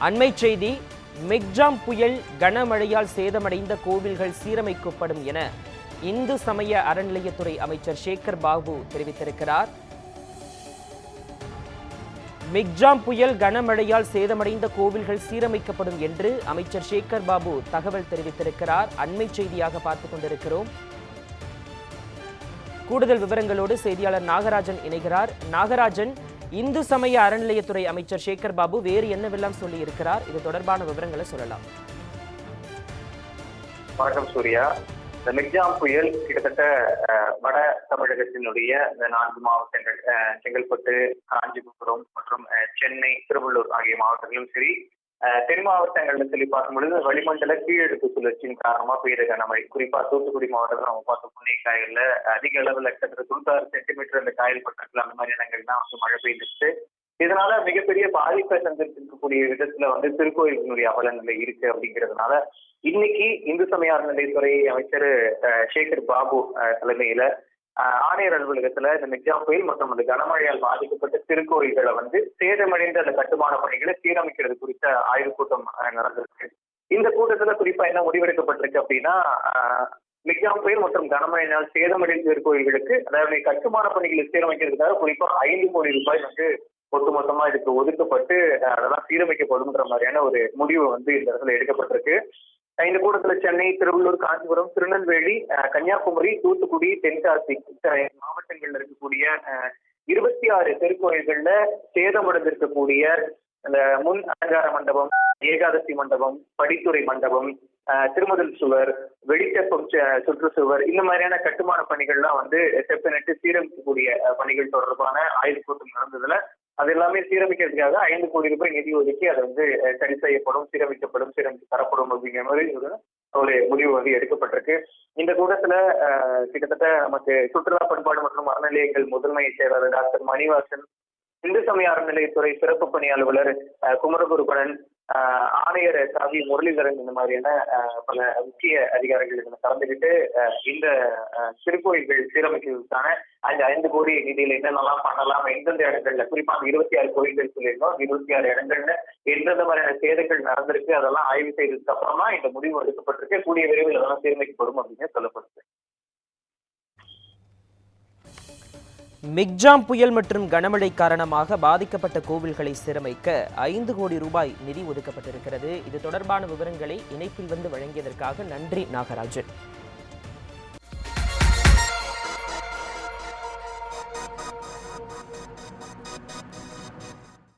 அண்மை செய்தி மிக்ஜாம் புயல் கனமழையால் சேதமடைந்த கோவில்கள் சீரமைக்கப்படும் என இந்து சமய அறநிலையத்துறை அமைச்சர் சேகர் பாபு தெரிவித்திருக்கிறார். மிக்ஜாம் புயல் கனமழையால் சேதமடைந்த கோவில்கள் சீரமைக்கப்படும் என்று அமைச்சர் சேகர் பாபு தகவல் தெரிவித்திருக்கிறார். அண்மை செய்தியாக பார்த்துக் கொண்டிருக்கிறோம். கூடுதல் விவரங்களோடு செய்தியாளர் நாகராஜன் இணைகிறார். நாகராஜன் இந்து சமய அறநிலையத்துறை அமைச்சர் சேகர் பாபு வேறு என்னவெல்லாம் சொல்லி இருக்கிறார் இது தொடர்பான விவரங்களை சொல்லலாம். வணக்கம் சூர்யா. இந்த மிக்ஜாம் புயல் கிட்டத்தட்ட வட தமிழகத்தினுடைய இந்த நான்கு மாவட்டங்கள் செங்கல்பட்டு காஞ்சிபுரம் மற்றும் அஹ், சென்னை திருவள்ளூர் ஆகிய மாவட்டங்களும் சரி தென் மாவட்டங்கள்ல சொல்லி பார்க்கும் பொழுது வளிமண்டல கீழடுக்கு சுழற்சியின் காரணமா பெய்த கனமழை குறிப்பா தூத்துக்குடி மாவட்டத்தில் நம்ம பார்த்தோம் புண்ணை காயல்ல அதிக அளவுல கிட்டத்தட்ட தொண்ணூத்தாறு சென்டிமீட்டர் அந்த காயல் பட்டத்தில் அந்த மாதிரி இடங்கள்லாம் வந்து மழை பெய்துச்சு. இதனால மிகப்பெரிய பாதிப்பை சந்திருக்கக்கூடிய விதத்துல வந்து திருக்கோயிலினுடைய அவலநிலை இருக்கு அப்படிங்கிறதுனால இன்னைக்கு இந்து சமய அறநிலைத்துறை அமைச்சர் சேகர் பாபு தலைமையில ஆணையர் அலுவலகத்துல இந்த மிக்ஜா புயல் மற்றும் அந்த கனமழையால் பாதிக்கப்பட்ட திருக்கோயில்களை வந்து சேதமடைந்த அந்த கட்டுமான பணிகளை சீரமைக்கிறது குறித்த ஆய்வுக் கூட்டம் நடந்திருக்கு. இந்த கூட்டத்துல குறிப்பா என்ன முடிவெடுக்கப்பட்டிருக்கு அப்படின்னா மிக்ஜா புயல் மற்றும் கனமழையினால் சேதமடைந்த திருக்கோயில்களுக்கு அதாவது கட்டுமான பணிகளை சீரமைக்கிறதுக்காக குறிப்பா ஐந்து கோடி ரூபாய் வந்து ஒட்டுமொத்தமா இதுக்கு ஒதுக்கப்பட்டு அஹ், அதெல்லாம் சீரமைக்கப்படும்ன்ற மாதிரியான ஒரு முடிவு வந்து இந்த இடத்துல எடுக்கப்பட்டிருக்கு. இந்த கூட்டத்துல சென்னை திருவள்ளூர் காஞ்சிபுரம் திருநெல்வேலி கன்னியாகுமரி தூத்துக்குடி தென்காசி மாவட்டங்கள்ல இருக்கக்கூடிய அஹ், இருபத்தி ஆறு திருக்கோயில்கள்ல சேதமடைந்திருக்கக்கூடிய அந்த முன் அலங்கார மண்டபம் ஏகாதசி மண்டபம் படித்துறை மண்டபம் அஹ், சுவர் வெளிச்சப்பம் சுற்று சுற்றுச்சுவர் இந்த மாதிரியான கட்டுமான பணிகள்லாம் வந்து செப்பனிட்டு சீரமைக்கக்கூடிய பணிகள் தொடர்பான ஆய்வுக் கூட்டம் நடந்ததுல அது எல்லாமே சீரமைக்கிறதுக்காக ஐந்து கோடி ரூபாய் நிதி ஒதுக்கி அது வந்து சரி செய்யப்படும் சீரமைக்கப்படும் சீரமைத்து தரப்படும் அப்படிங்கிற மாதிரி ஒரு முடிவு வந்து எடுக்கப்பட்டிருக்கு. இந்த கூட்டத்துல அஹ், கிட்டத்தட்ட நமக்கு சுற்றுலா பண்பாடு மற்றும் அறநிலையங்கள் முதன்மை செயலாளர் டாக்டர் மணிவாசன் இந்து சமய அறநிலையத்துறை சிறப்பு பணி அலுவலர் குமரகுருபணன் ஆணையர் சாவி முரளிதரன் இந்த மாதிரியான பல முக்கிய அதிகாரிகள் இதில் கலந்துக்கிட்டு இந்த திருக்கோயில்கள் சீரமைக்கிறதுக்கான அந்த ஐந்து கோடி நிதியில என்னென்னலாம் பண்ணலாம் எந்தெந்த இடங்கள்ல குறிப்பா இருபத்தி ஆறு கோயில்கள் சொல்லியிருந்தோம் இருபத்தி ஆறு இடங்கள்ல எந்தெந்த மாதிரியான சேதங்கள் நடந்திருக்கு அதெல்லாம் ஆய்வு செய்ததுக்கு அப்புறமா இந்த முடிவு எடுக்கப்பட்டிருக்கு கூடிய விரைவில் அதெல்லாம் சீரமைக்கப்படும் அப்படின்னு சொல்லப்படுது. மிக்ஜாம் புயல் மற்றும் கனமழை காரணமாக பாதிக்கப்பட்ட கோவில்களை சீரமைக்க ஐந்து கோடி ரூபாய் நிதி ஒதுக்கப்பட்டிருக்கிறது. இது தொடர்பான விவரங்களை இணைப்பில் வந்து வழங்கியதற்காக நன்றி நாகராஜன்.